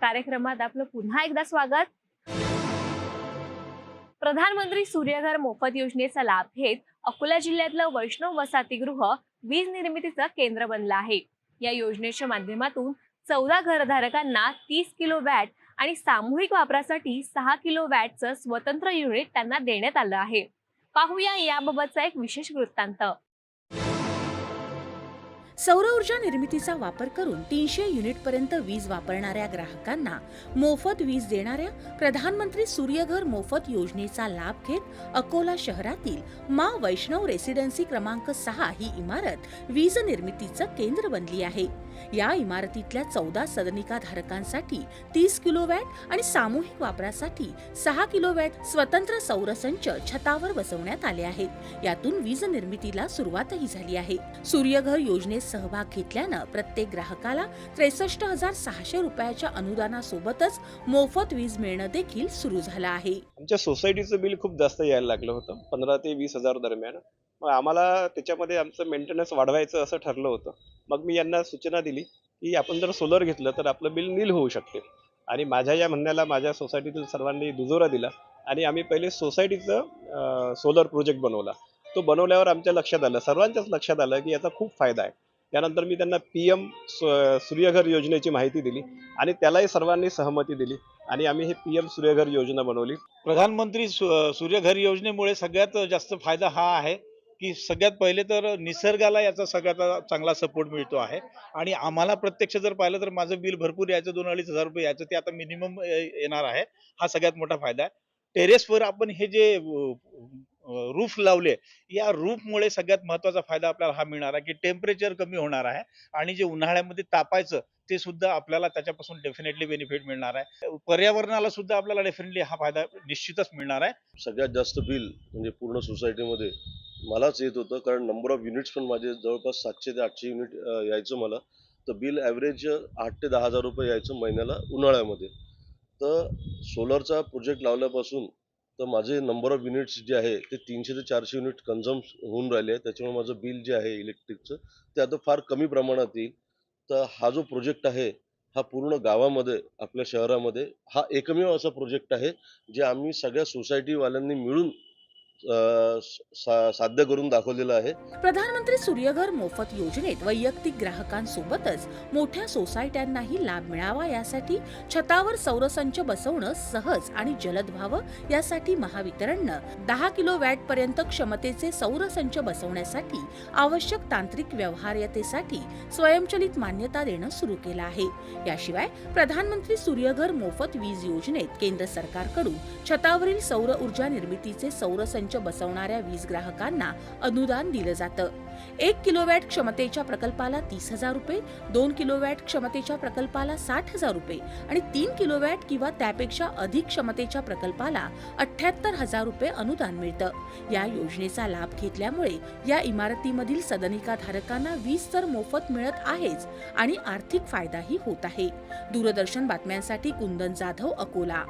कार्यक्रमात आपलं पुन्हा एकदा स्वागत. प्रधानमंत्री सूर्यघर मोफत योजनेचा लाभ घेत अकोला जिल्ह्यातलं वैष्णव वसाहतीगृह वीज निर्मितीचं केंद्र बनलं आहे. या योजनेच्या माध्यमातून चौदा घरधारकांना तीस किलो वॅट आणि सामूहिक वापरासाठी सहा किलो वॅटचं स्वतंत्र युनिट त्यांना देण्यात आलं आहे. पाहूया याबाबतचा एक विशेष वृत्तांत. सौर ऊर्जा निर्मितीचा वापर करून तीनशे युनिट पर्यंत वीज वापरणाऱ्या ग्राहकांना मोफत वीज देणाऱ्या प्रधानमंत्री सूर्यघर मोफत योजनेचा लाभ घेत अकोला शहरातील मा वैष्णव रेसिडेन्सी क्रमांक सहा ही इमारत वीज निर्मितीचं केंद्र बनली आहे. या इमारतीतल्या चौदा सदनिका धारकांसाठी तीस किलो वॅट आणि सामूहिक वापरासाठी सहा किलो वॅट स्वतंत्र सौरसंच छतावर बसवण्यात आले आहेत. यातून वीज निर्मितीला सुरुवातही झाली आहे. सूर्यघर योजनेत सहभाग घेतल्यानं प्रत्येक ग्राहकाला त्रेसष्ट हजार सहाशे रुपयाच्या अनुदानासोबतच मोफत वीज मिळणं देखील सुरू झालं आहे. आमच्या सोसायटीचं बिल खूप जास्त यायला लागलं होतं पंधरा ते वीस हजार दरम्यान. मग आम्हाला त्याच्यामध्ये आमचं मेंटेनन्स वाढवायचं असं ठरलं होतं. मग मी यांना सूचना दिली की आपण जर सोलर घेतलं तर आपलं बिल नील होऊ शकते. आणि माझ्या या म्हणण्याला माझ्या सोसायटीतील सर्वांनी दुजोरा दिला आणि आम्ही पहिले सोसायटीचं सोलर प्रोजेक्ट बनवला. तो बनवल्यावर आमच्या लक्षात आलं सर्वांच्याच लक्षात आलं की याचा खूप फायदा आहे. त्यानंतर मी त्यांना पी एम सूर्यघर योजनेची माहिती दिली आणि त्यालाही सर्वांनी सहमती दिली आणि आम्ही हे पी एम सूर्यघर योजना बनवली. प्रधानमंत्री सूर्यघर योजनेमुळे सगळ्यात जास्त फायदा हा आहे की सगळ्यात पहिले तर निसर्गाला याचा सगळ्यात चांगला सपोर्ट मिळतो आहे. आणि आम्हाला प्रत्यक्ष जर पाहिलं तर माझं बिल भरपूर यायचं दोन अडीच हजार रुपये यायचं ते आता मिनिमम येणार आहे. हा सगळ्यात मोठा फायदा आहे. टेरेसवर आपण हे जे रूफ लावले या रूफमुळे सगळ्यात महत्त्वाचा फायदा आपल्याला हा मिळणार आहे की टेम्परेचर कमी होणार आहे आणि जे उन्हाळ्यामध्ये तापायचं ते सुद्धा आपल्याला त्याच्यापासून डेफिनेटली बेनिफिट मिळणार आहे. पर्यावरणाला सुद्धा आपल्याला डेफिनेटली हा फायदा निश्चितच मिळणार आहे. सगळ्यात जास्त बिल म्हणजे पूर्ण सोसायटीमध्ये मलाच येत होतं कारण नंबर ऑफ युनिट्स पण माझे जवळपास सातशे ते आठशे युनिट यायचं मला. तर बिल ॲव्हरेज आठ ते दहा हजार रुपये यायचं महिन्याला उन्हाळ्यामध्ये. तर सोलरचा प्रोजेक्ट लावल्यापासून तर माझे नंबर ऑफ युनिट्स जे आहे ते तीनशे ते चारशे युनिट कन्झम होऊन राहिले आहे त्याच्यामुळे माझं बिल जे आहे इलेक्ट्रिकचं ते आता फार कमी प्रमाणात येईल. तर हा जो प्रोजेक्ट आहे हा पूर्ण गावामध्ये आपल्या शहरामध्ये हा एकमेव असा प्रोजेक्ट आहे जे आम्ही सगळ्या सोसायटीवाल्यांनी मिळून साध्य करून दाखवलेलं आहे. प्रधानमंत्री सूर्यघर मोफत योजनेत वैयक्तिक ग्राहकांसोबतच मोठ्या सोसायट्यांनाही लाभ मिळावा यासाठी छतावर सौरसंच बसवणं सहज आणि जलद व्हावं यासाठी महावितरणनं दहा किलो वॅट पर्यंत क्षमतेचे सौरसंच बसवण्यासाठी आवश्यक तांत्रिक व्यवहार्यतेसाठी स्वयंचलित मान्यता देणं सुरू केलं आहे. याशिवाय प्रधानमंत्री सूर्यघर मोफत वीज योजनेत केंद्र सरकारकडून छतावरील सौर ऊर्जा निर्मितीचे सौरसंच बसवणाऱ्या वीज ग्राहकांना अनुदान दिलं जातं. एक किलोवॅट क्षमतेच्या प्रकल्पाला तीस हजार रुपये दोन किलोवॅट क्षमतेच्या प्रकल्पाला साठ हजार रुपये आणि तीन किलोवॅट किंवा त्यापेक्षा अधिक क्षमतेच्या प्रकल्पाला अठ्याहत्तर हजार रुपये अनुदान मिळतं. या योजनेचा लाभ घेतल्यामुळे या इमारतीमधील सदनिका धारकांना वीज तर मोफत मिळत आहेच आणि आर्थिक फायदाही होत आहे. दूरदर्शन बातम्यांसाठी कुंदन जाधव अकोला.